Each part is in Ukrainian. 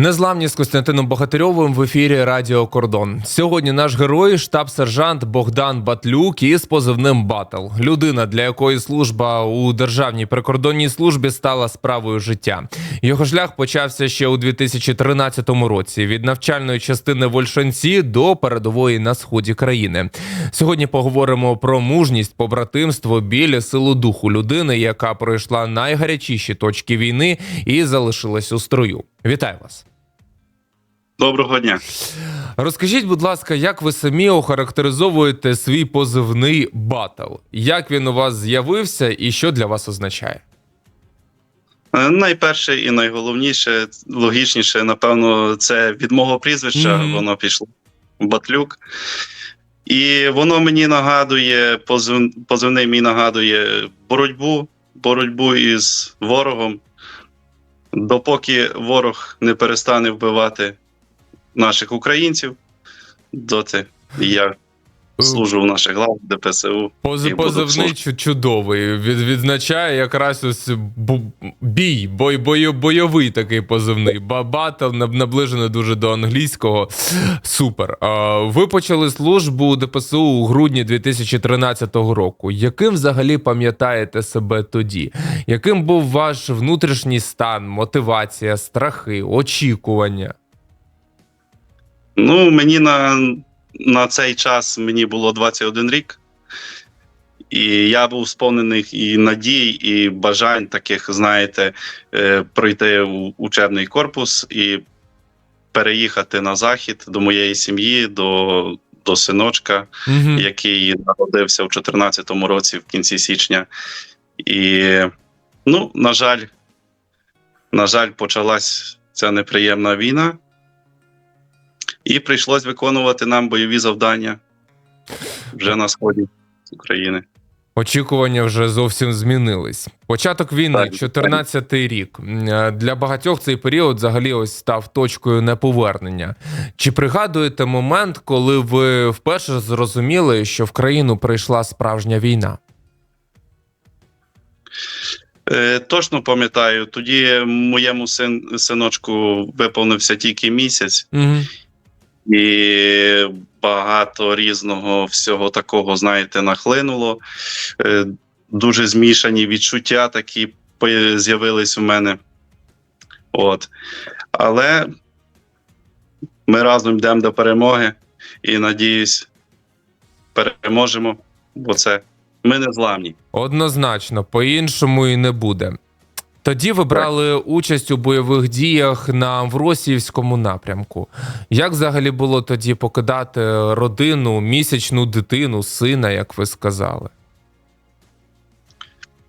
Незламні з Костянтином Богатирьовим в ефірі Радіо Кордон. Сьогодні наш герой, штаб-сержант Богдан Батлюк із позивним Батл. Людина, для якої служба у державній прикордонній службі стала справою життя. Його шлях почався ще у 2013 році від навчальної частини в Ольшанці до передової на сході країни. Сьогодні поговоримо про мужність, побратимство, біль, силу духу людини, яка пройшла найгарячіші точки війни і залишилась у строю. Вітаю вас. Доброго дня. Розкажіть, будь ласка, як ви самі охарактеризовуєте свій позивний батл? Як він у вас з'явився і що для вас означає? Е, Найперше і найголовніше, логічніше, напевно, це від мого прізвища. Мгм. Воно пішло Батлюк. І воно мені нагадує, позив, позивний мій нагадує боротьбу, боротьбу із ворогом. Допоки ворог не перестане вбивати наших українців, доти я служу в наших лавах ДПСУ. Поз, позивний чу- чудовий. Від, відзначає якраз ось бій, бой, бой, бойовий такий позивний. Ба- Батл наближений дуже до англійського. Супер. А, ви почали службу у ДПСУ у грудні 2013 року. Яким взагалі пам'ятаєте себе тоді? Яким був ваш внутрішній стан, мотивація, страхи, очікування? Ну, мені на, на цей час мені було 21 рік, і я був сповнений і надій, і бажань таких, знаєте, е, пройти у учебний корпус і переїхати на захід до моєї сім'ї, до, до синочка, Угу. який народився в 2014 році в кінці січня. І, ну, на жаль, на жаль, почалась ця неприємна війна. І прийшлось виконувати нам бойові завдання вже на сході України. Очікування вже зовсім змінились. Початок війни, 14-й рік. Для багатьох цей період взагалі ось став точкою неповернення. Чи пригадуєте момент, коли ви вперше зрозуміли, що в країну прийшла справжня війна? Е, точно пам'ятаю, тоді моєму син, синочку виповнився тільки місяць, Угу. І багато різного всього такого, знаєте, нахлинуло. Е, дуже змішані відчуття такі з'явились у мене. От. Але ми разом йдемо до перемоги і надіюсь, переможемо, бо це ми не зламні. Однозначно, по-іншому і не буде. Тоді ви брали участь у бойових діях на Амвросіївському напрямку. Як взагалі було тоді покидати родину, місячну дитину, сина, як ви сказали?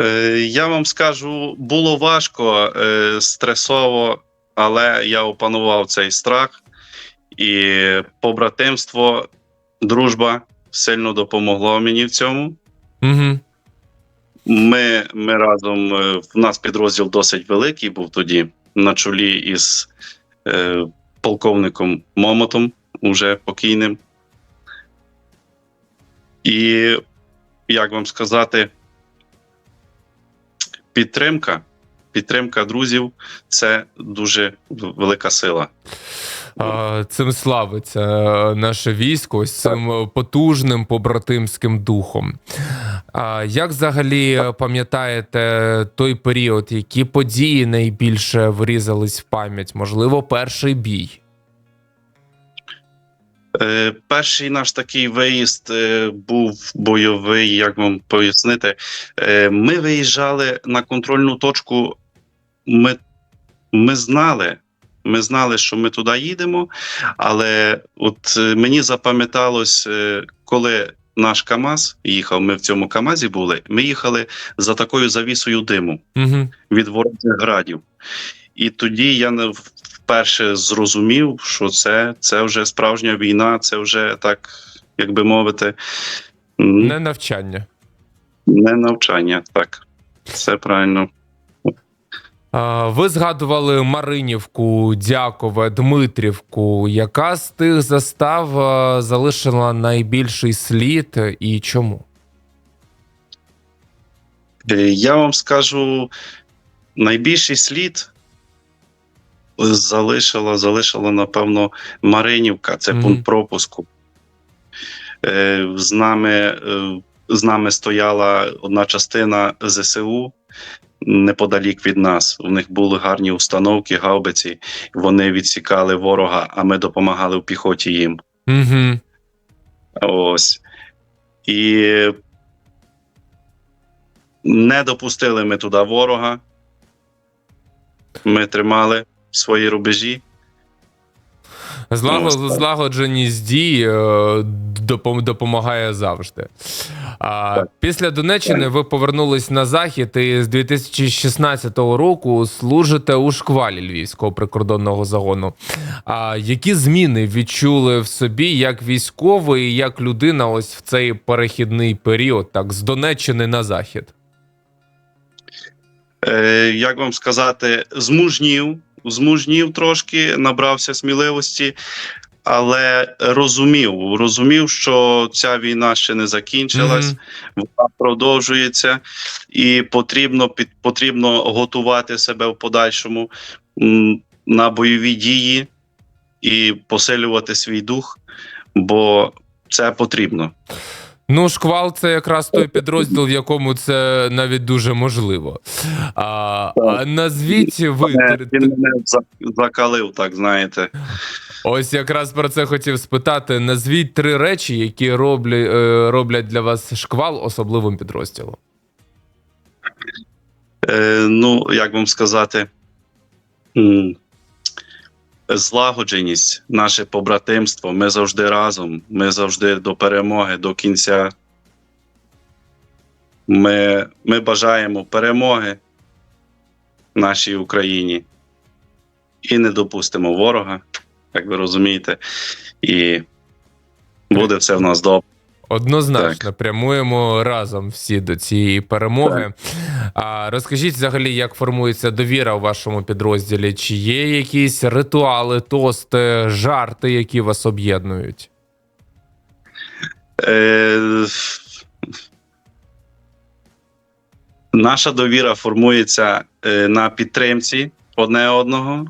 Е, я вам скажу, було важко, е, стресово, але я опанував цей страх, і побратимство, дружба сильно допомогло мені в цьому. Угу. Ми, ми разом, е, в нас підрозділ досить великий був тоді на чолі із е, полковником Момотом, уже покійним. І як вам сказати, підтримка, підтримка друзів це дуже велика сила. Цим славиться е, наше військо, ось цим потужним побратимським духом. Як взагалі пам'ятаєте той період, які події найбільше врізались в пам'ять? Можливо, перший бій? Е, перший наш такий виїзд е, був бойовий, як вам пояснити. Ми виїжджали на контрольну точку. Ми, ми знали, ми знали, що ми туди їдемо, але от е, мені запам'яталось, е, коли наш КАМАЗ їхав, ми в цьому КАМАЗі були, ми їхали за такою завісою диму Угу. від ворожих градів. І тоді я не вперше зрозумів, що це, це вже справжня війна, це вже так, як би мовити, Не навчання. не навчання. Так, все правильно. Ви згадували Маринівку, Дякове, Дмитрівку. Яка з тих застав залишила найбільший слід і чому? Е, Я вам скажу найбільший слід залишила, залишила, напевно, Маринівка, це Мгм. пункт пропуску. Е, з, нами, е, з нами стояла одна частина ЗСУ неподалік від нас. У них були гарні установки, гаубиці. Вони відсікали ворога, а ми допомагали в піхоті їм. Угу. Ось. І не допустили ми туди ворога. Ми тримали свої рубежі. Злагодженість дій е, допомагає завжди. А, після Донеччини ви повернулись на захід і з 2016 року служите у шквалі Львівського прикордонного загону. А які зміни відчули в собі як військовий, і як людина, ось в цей перехідний період, так з Донеччини на захід? Е, як вам сказати, змужнів, змужнів трошки, набрався сміливості, але розумів, розумів, що ця війна ще не закінчилась. Мгм. вона продовжується, і потрібно під потрібно готувати себе в подальшому на бойові дії і посилювати свій дух, бо це потрібно. Ну, шквал це якраз той підрозділ, в якому це навіть дуже можливо. А, а назвіть ви Він мене закалив, так знаєте. ось якраз про це хотів спитати. Назвіть три речі, які роблять, роблять для вас шквал особливим підрозділом. Е, ну, як вам сказати, м, злагодженість, наше побратимство. Ми завжди разом, ми завжди до перемоги, до кінця. Ми, ми бажаємо перемоги нашій Україні і не допустимо ворога, як ви розумієте, і буде все в нас добре. Однозначно прямуємо разом всі до цієї перемоги. А розкажіть взагалі, як формується довіра у вашому підрозділі? Чи є якісь ритуали, тости, жарти, які вас об'єднують? Е, наша довіра формується е, на підтримці одне одного.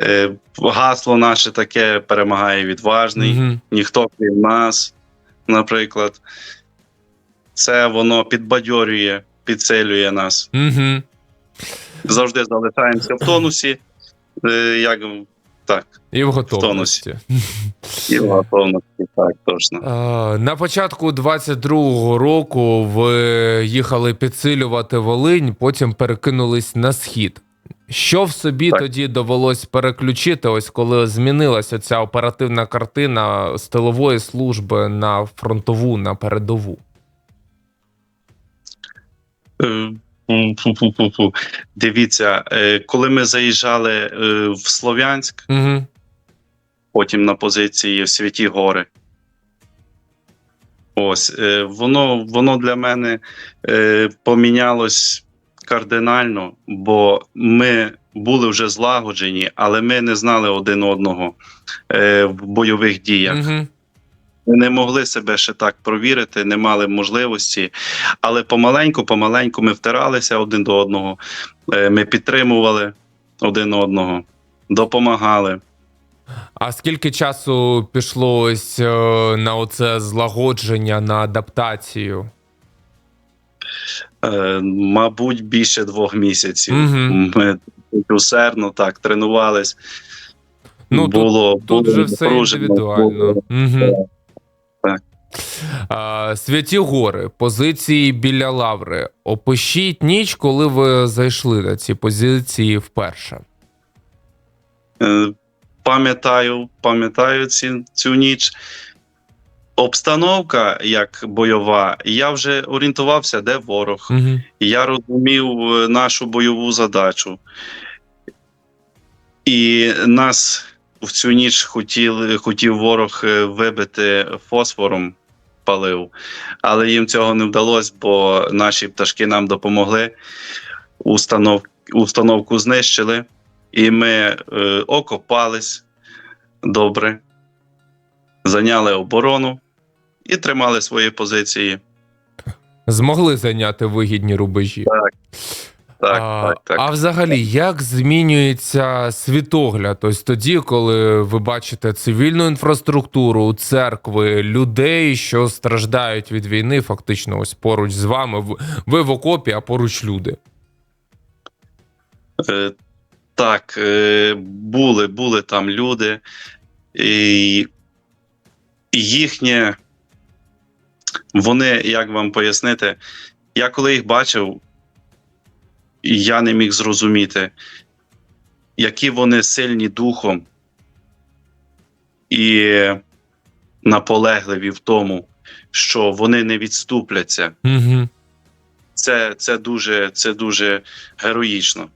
Е, гасло наше таке перемагає відважний, Мгм. ніхто крім нас, наприклад. Це воно підбадьорює, підсилює нас. Угу. Завжди залишаємося в тонусі. Е, як так, І в готовності. і в готовності, так, точно. На початку 22-го року ви їхали підсилювати Волинь, потім перекинулись на схід. Що в собі Так. тоді довелось переключити, ось коли змінилася ця оперативна картина з тилової служби на фронтову, на передову? Е. Дивіться, е, коли ми заїжджали е, в Слов'янськ, Угу. потім на позиції в Святі Гори. Ось воно, воно для мене помінялось кардинально, бо ми були вже злагоджені, але ми не знали один одного е, в бойових діях. Угу. Ми не могли себе ще так провірити, не мали можливості. Але помаленьку, помаленьку ми втиралися один до одного, е, ми підтримували один одного, допомагали. А скільки часу пішло ось е, на оце злагодження, на адаптацію? Е, мабуть, більше двох місяців. Мгм. Ми усердно так тренувались. Ну, тут- було, Тут було вже все індивідуально. було- Угу. Так. А, Святі гори, позиції біля лаври. Опишіть ніч, коли ви зайшли на ці позиції вперше. Е, Пам'ятаю, пам'ятаю ці, цю ніч. Обстановка як бойова, я вже орієнтувався, де ворог. Угу. Я розумів е, нашу бойову задачу. І нас в цю ніч хотів, хотів ворог е, вибити фосфором, палив, але їм цього не вдалося, бо наші пташки нам допомогли. Установ, установку знищили, і ми е, окопались добре, зайняли оборону і тримали свої позиції. Змогли зайняти вигідні рубежі. Так, а, так, так. а взагалі, як змінюється світогляд? Ось тоді, коли ви бачите цивільну інфраструктуру, церкви, людей, що страждають від війни, фактично, ось поруч з вами. Ви в окопі, а поруч люди. Е, Так, е, були, були там люди, і їхнє, вони, як вам пояснити, я коли їх бачив, я не міг зрозуміти, які вони сильні духом і наполегливі в тому, що вони не відступляться. Угу. Це, це, дуже, це дуже героїчно.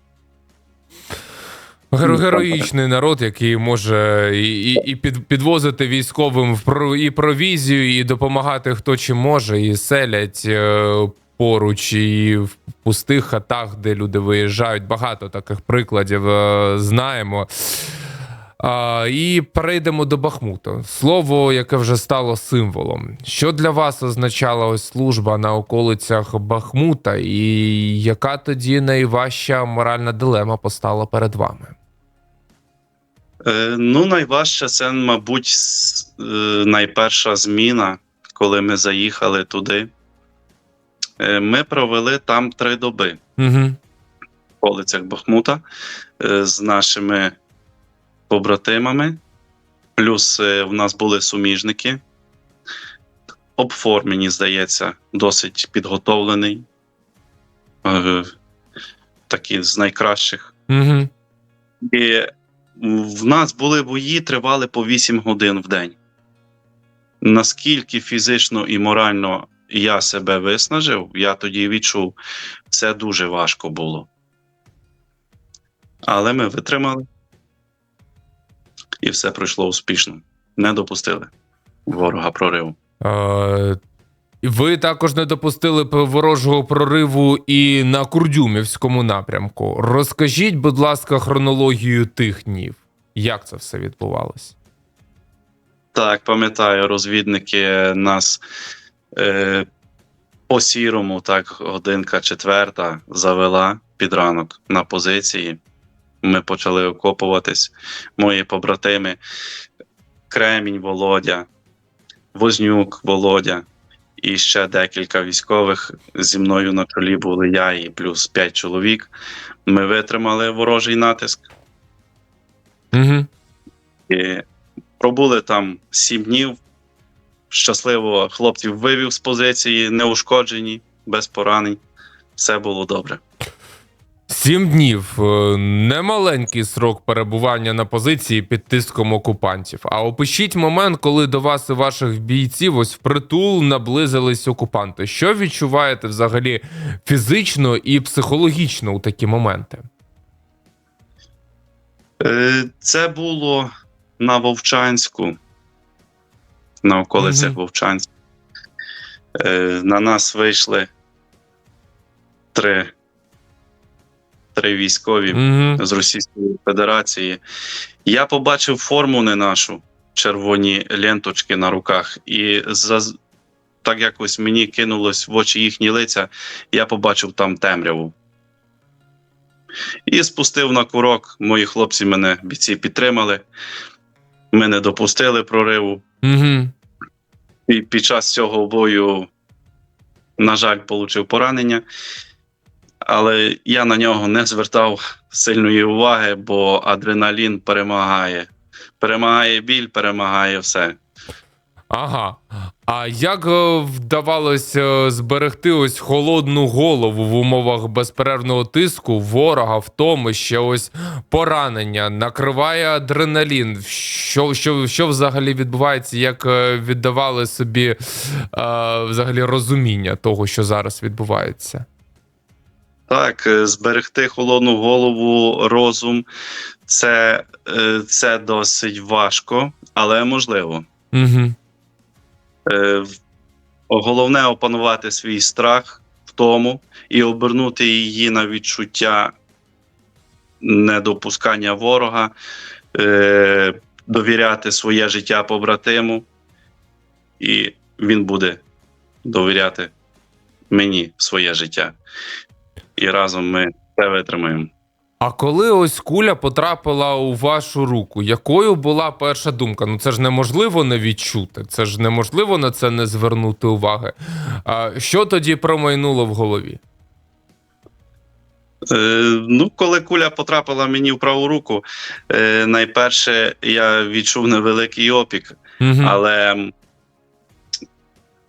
Геро- Героїчний народ, який може і, і, і під, підвозити військовим в про, і провізію, і допомагати хто чи може, і селять е, поруч, і в пустих хатах, де люди виїжджають. Багато таких прикладів е, знаємо. А, і перейдемо до Бахмута. Слово, яке вже стало символом. Що для вас означала ось служба на околицях Бахмута, і яка тоді найважча моральна дилема постала перед вами? Е, ну, найважче це, мабуть, е, найперша зміна, коли ми заїхали туди. Е, ми провели там три доби Угу. в околицях Бахмута е, з нашими побратимами. Плюс е, в нас були суміжники. Обформені, здається, досить підготовлений. Е, такі з найкращих. Угу. І в нас були бої, тривали по 8 годин в день. Наскільки фізично і морально я себе виснажив, я тоді відчув, це дуже важко було. Але ми витримали, і все пройшло успішно. Не допустили ворога прориву. Е, ви також не допустили ворожого прориву і на Курдюмівському напрямку. Розкажіть, будь ласка, хронологію тих днів. Як це все відбувалось? Так, пам'ятаю, розвідники нас е, по сірому, так, годинка четверта завела під ранок на позиції. Ми почали окопуватись. Мої побратими Кремінь Володя, Вознюк Володя і ще декілька військових зі мною на чолі були я і плюс п'ять чоловік. Ми витримали ворожий натиск. Угу. І пробули там сім днів. Щасливо хлопців вивів з позиції, неушкоджені, без поранень. Все було добре. Сім днів Е, немаленький срок перебування на позиції під тиском окупантів. А опишіть момент, коли до вас і ваших бійців ось впритул наблизились окупанти. Що відчуваєте взагалі фізично і психологічно у такі моменти? Е, Це було на Вовчанську, на околицях Мгм. Вовчанська. Е, На нас вийшли три, три військові. Угу. з Російської Федерації. Я побачив форму не нашу, червоні ленточки на руках, і за... так якось мені кинулось в очі їхні лиця, я побачив там темряву. І спустив на курок. Мої хлопці мене бійці підтримали. Ми не допустили прориву. Угу. І під час цього бою, на жаль, отримав поранення. Але я на нього не звертав сильної уваги, бо адреналін перемагає. Перемагає біль, перемагає все. Ага. А як е, вдавалося зберегти ось холодну голову в умовах безперервного тиску, ворога, втоми, ще ось поранення, накриває адреналін? Що, що, що взагалі відбувається? Як е, віддавали собі е, взагалі розуміння того, що зараз відбувається? Так, е, зберегти холодну голову, розум це, е, це досить важко, але можливо. Угу. Головне опанувати свій страх в тому і обернути її на відчуття недопускання ворога, довіряти своє життя побратиму, і він буде довіряти мені своє життя. І разом ми Все витримаємо. А коли ось куля потрапила у вашу руку, якою була перша думка? Ну це ж неможливо не відчути, це ж неможливо на це не звернути уваги. А що тоді промайнуло в голові? Е, ну, коли куля потрапила мені в праву руку, е, найперше я відчув невеликий опік, Угу. але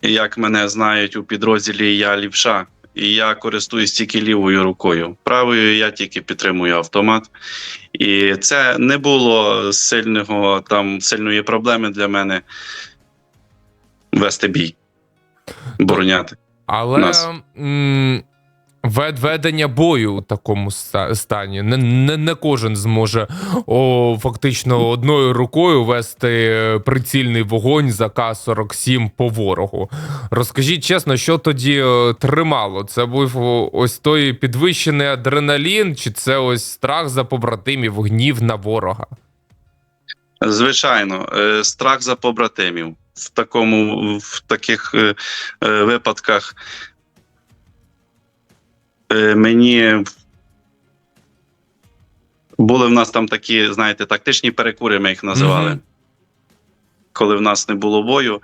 як мене знають у підрозділі, я лівша, і я користуюсь тільки лівою рукою. Правою я тільки підтримую автомат. І це не було сильного там сильної проблеми для мене вести бій, бороняти. Але нас. Ведення бою у такому стані не, не, не кожен зможе о, фактично одною рукою вести е, прицільний вогонь за К-47 по ворогу. Розкажіть чесно, що тоді е, тримало? Це був ось той підвищений адреналін, чи це ось страх за побратимів, гнів на ворога? Звичайно, е, страх за побратимів в такому в таких випадках мені були в нас там такі, знаєте, тактичні перекури, ми їх називали. Коли в нас не було бою,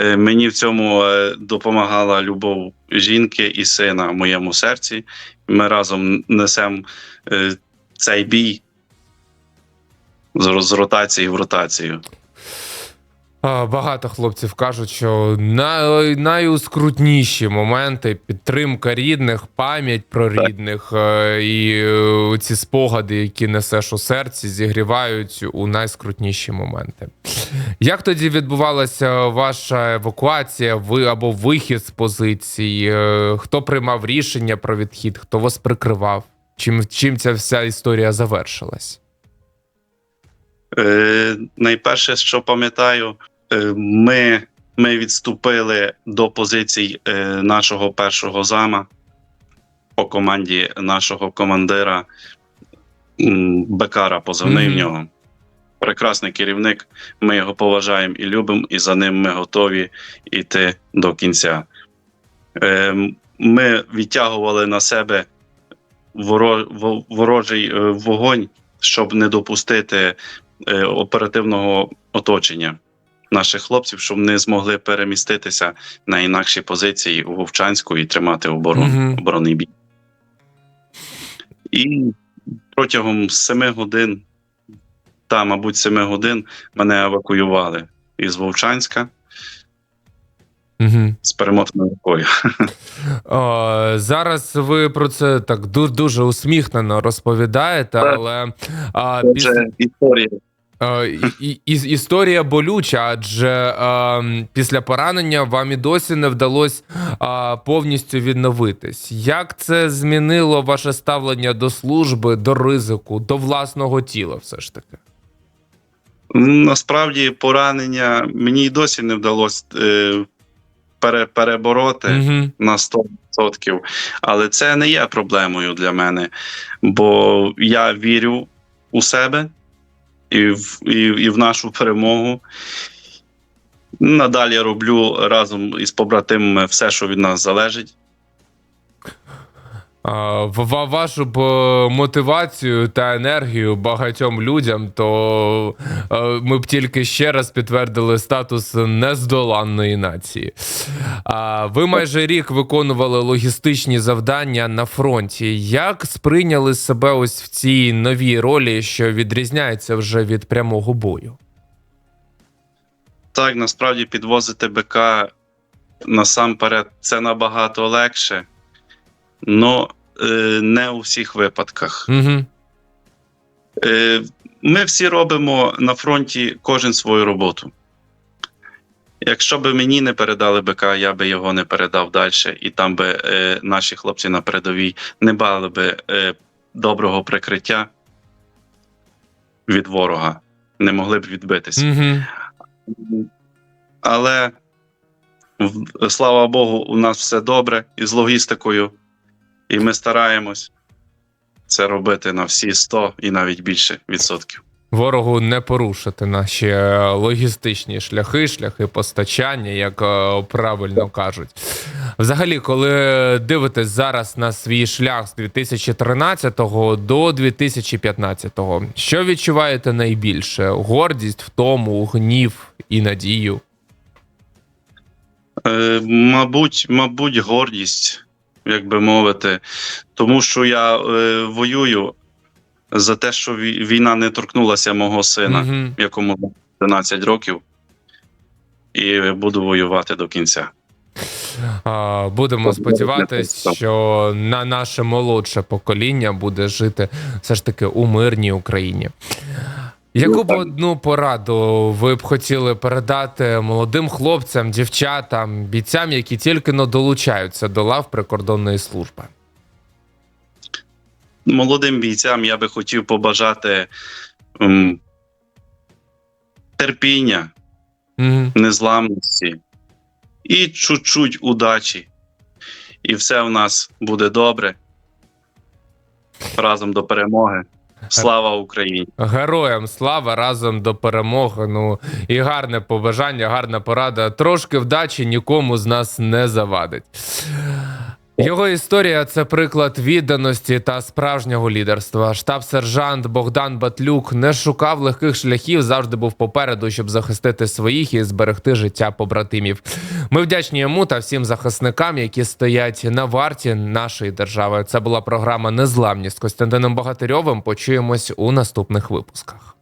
Е, мені в цьому е, допомагала любов жінки і сина в моєму серці. Ми разом несемо е, цей бій з ротації в ротацію. Багато хлопців кажуть, що най, найускрутніші моменти підтримка рідних, пам'ять про рідних е, і е, ці спогади, які несеш у серці, зігрівають у найскрутніші моменти. Як тоді відбувалася ваша евакуація, ви або вихід з позиції? Е, Хто приймав рішення про відхід, хто вас прикривав? Чим, чим ця вся історія завершилась? Е, найперше, що пам'ятаю, ми, ми відступили до позицій е, нашого першого зама по команді нашого командира Бекара, позивний Мгм. в нього. Прекрасний керівник. Ми його поважаємо і любимо, і за ним ми готові йти до кінця. Е, ми відтягували на себе воро- ворожий е, вогонь, щоб не допустити е, оперативного оточення наших хлопців, щоб вони змогли переміститися на інакші позиції у Вовчанську і тримати оборону, Мгм. оборонний бій. І протягом семи годин, та, мабуть, семи годин мене евакуювали із Вовчанська Угу. з перемотаною рукою. О, зараз ви про це так дуже усміхнено розповідаєте, але а, Це після, історія. Е, і, і, і- історія болюча, адже е, після поранення вам і досі не вдалося а, повністю відновитись. Як це змінило ваше ставлення до служби, до ризику, до власного тіла, все ж таки? Насправді поранення мені й досі не вдалося е, пере, перебороти. Угу. на 100%. Але це не є проблемою для мене, бо я вірю у себе і в, і, і в нашу перемогу. Надалі роблю разом із побратимами все, що від нас залежить. Вашу е, мотивацію та енергію багатьом людям, то е, ми б тільки ще раз підтвердили статус нездоланної нації. Ви майже рік виконували логістичні завдання на фронті. Як сприйняли себе ось в цій новій ролі, що відрізняється вже від прямого бою? Так, насправді підвозити БК насамперед це набагато легше, але не у всіх випадках. Угу. Ми всі робимо на фронті кожен свою роботу. Якщо би мені не передали БК, я би його не передав далі, і там би е, наші хлопці на передовій не мали би е, доброго прикриття від ворога, не могли б відбитися. Угу. Але слава Богу, у нас все добре із логістикою, і ми стараємось це робити на всі 100 і навіть більше відсотків. ворогу не порушити наші е, логістичні шляхи, шляхи постачання, як е, правильно кажуть. Взагалі, коли дивитесь зараз на свій шлях з 2013 до 2015, що відчуваєте найбільше? Гордість, втому, гнів і надію? Е, мабуть, мабуть, гордість, як би мовити, тому що я е, воюю за те, що війна не торкнулася мого сина, Мгм. якому 13 років, і буду воювати до кінця. Будемо сподіватися, що на наше молодше покоління буде жити все ж таки у мирній Україні. Яку б одну пораду ви б хотіли передати молодим хлопцям, дівчатам, бійцям, які тільки но долучаються до лав прикордонної служби? Молодим бійцям я би хотів побажати ем, терпіння, Мгм. незламності і чуть-чуть удачі. І все в нас буде добре. Разом до перемоги. Слава Україні! Героям слава разом до перемоги. Ну і гарне побажання, гарна порада. Трошки вдачі нікому з нас не завадить. Його історія це приклад відданості та справжнього лідерства. Штаб-сержант Богдан Батлюк не шукав легких шляхів, завжди був попереду, щоб захистити своїх і зберегти життя побратимів. Ми вдячні йому та всім захисникам, які стоять на варті нашої держави. Це була програма Незламність Костянтином Богатирьовим. Почуємось у наступних випусках.